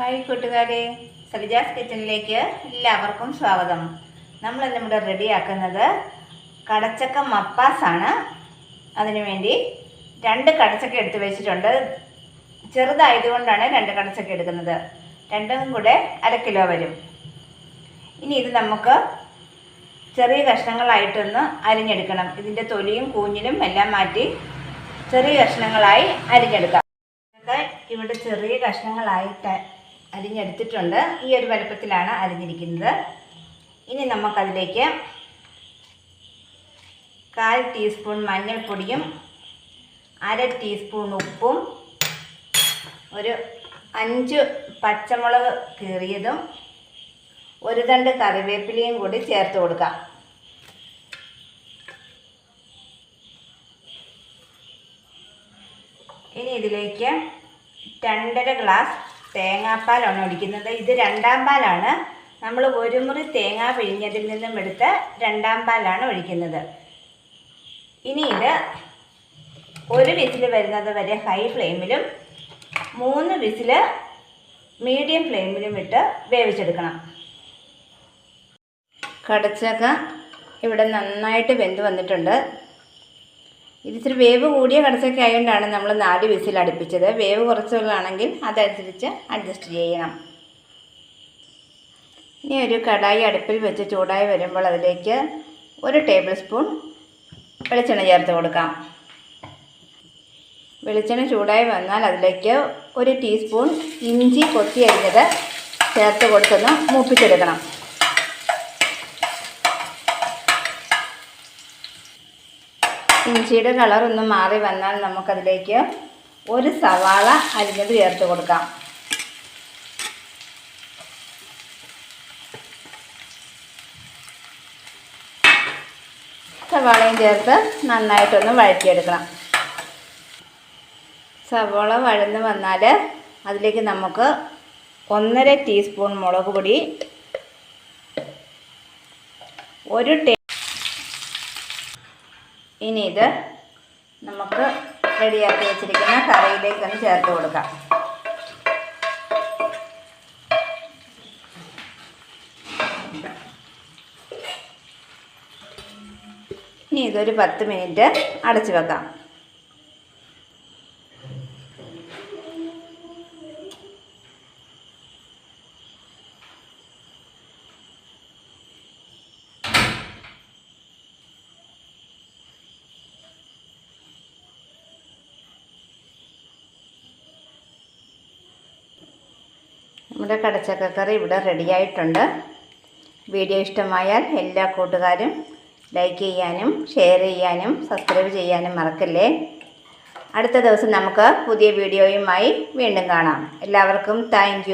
Hi കൂട്ടുകാരെ. സലിജാസ് കിച്ചണിലേക്ക് എല്ലാവർക്കും സ്വാഗതം. നമ്മൾ ഇന്നിവിടെ റെഡിയാക്കുന്നത് കടച്ചക്ക മപ്പാസാണ്. അതിനു വേണ്ടി രണ്ട് കടച്ചക്ക എടുത്ത് വെച്ചിട്ടുണ്ട്. ചെറുതായതുകൊണ്ടാണ് രണ്ട് കടച്ചക്ക എടുക്കുന്നത്. രണ്ടും കൂടെ അര കിലോ വരും. ഇനി ഇത് നമുക്ക് ചെറിയ കഷ്ണങ്ങളായിട്ടൊന്ന് അരിഞ്ഞെടുക്കണം. ഇതിന്റെ തൊലിയും കൂഞ്ഞിലും എല്ലാം മാറ്റി ചെറിയ കഷ്ണങ്ങളായി അരിഞ്ഞെടുക്കാം. ഇവിടെ ചെറിയ കഷ്ണങ്ങളായിട്ട് അരിഞ്ഞെടുത്തിട്ടുണ്ട്. ഈ ഒരു വലുപ്പത്തിലാണ് അരിഞ്ഞിരിക്കുന്നത്. ഇനി നമുക്കതിലേക്ക് കാൽ ടീസ്പൂൺ മഞ്ഞൾപ്പൊടിയും അര ടീസ്പൂൺ ഉപ്പും ഒരു അഞ്ച് പച്ചമുളക് കീറിയതും ഒരു തണ്ട് കറിവേപ്പിലയും കൂടി ചേർത്ത് കൊടുക്കാം. ഇനി ഇതിലേക്ക് രണ്ടര ഗ്ലാസ് തേങ്ങാപ്പാലാണ് ഒഴിക്കുന്നത്. ഇത് രണ്ടാം പാലാണ്. നമ്മൾ ഒരു മുറി തേങ്ങ പിഴിഞ്ഞതിൽ നിന്നും എടുത്ത് രണ്ടാം പാലാണ് ഒഴിക്കുന്നത്. ഇനി ഇത് ഒരു വിസിൽ വരുന്നത് വരെ ഹൈ ഫ്ലെയിമിലും മൂന്ന് വിസിൽ മീഡിയം ഫ്ലെയിമിലും ഇട്ട് വേവിച്ചെടുക്കണം. കടച്ചക്ക ഇവിടെ നന്നായിട്ട് വെന്ത് വന്നിട്ടുണ്ട്. ഇത് ഇച്ചിരി വേവ് കൂടിയ കടച്ചൊക്കെ ആയതുകൊണ്ടാണ് നമ്മൾ നാല് വിസിൽ അടുപ്പിച്ചത്. വേവ് കുറച്ചുള്ളതാണെങ്കിൽ അതനുസരിച്ച് അഡ്ജസ്റ്റ് ചെയ്യണം. ഇനി ഒരു കടായി അടുപ്പിൽ വെച്ച് ചൂടായി വരുമ്പോൾ അതിലേക്ക് ഒരു ടേബിൾ സ്പൂൺ വെളിച്ചെണ്ണ ചേർത്ത് കൊടുക്കാം. വെളിച്ചെണ്ണ ചൂടായി വന്നാൽ അതിലേക്ക് ഒരു ടീസ്പൂൺ ഇഞ്ചി കൊത്തി അരിഞ്ഞത് ചേർത്ത് കൊടുത്തൊന്ന് മൂപ്പിച്ചെടുക്കണം. ഇഞ്ചിയുടെ കളർ ഒന്ന് മാറി വന്നാൽ നമുക്കതിലേക്ക് ഒരു സവാള അരിഞ്ഞത് ചേർത്ത് കൊടുക്കാം. സവാളയും ചേർത്ത് നന്നായിട്ടൊന്ന് വഴറ്റിയെടുക്കണം. സവാള വഴന്ന് വന്നാൽ അതിലേക്ക് നമുക്ക് ഒന്നര ടീസ്പൂൺ മുളക് പൊടി ഒരു ടേ ഇനി ഇത് നമുക്ക് റെഡിയാക്കി വെച്ചിരിക്കുന്ന കറിയിലേക്ക് ഒന്ന് ചേർത്ത് കൊടുക്കാം. ഇനി ഇതൊരു പത്ത് മിനിറ്റ് അടച്ചു വെക്കാം. നമ്മുടെ കടച്ചക്കക്കറി ഇവിടെ റെഡിയായിട്ടുണ്ട് വീഡിയോ ഇഷ്ടമായാൽ എല്ലാ കൂട്ടുകാരും ലൈക്ക് ചെയ്യാനും ഷെയർ ചെയ്യാനും സബ്സ്ക്രൈബ് ചെയ്യാനും മറക്കല്ലേ? അടുത്ത ദിവസം നമുക്ക് പുതിയ വീഡിയോയുമായി വീണ്ടും കാണാം. എല്ലാവർക്കും താങ്ക്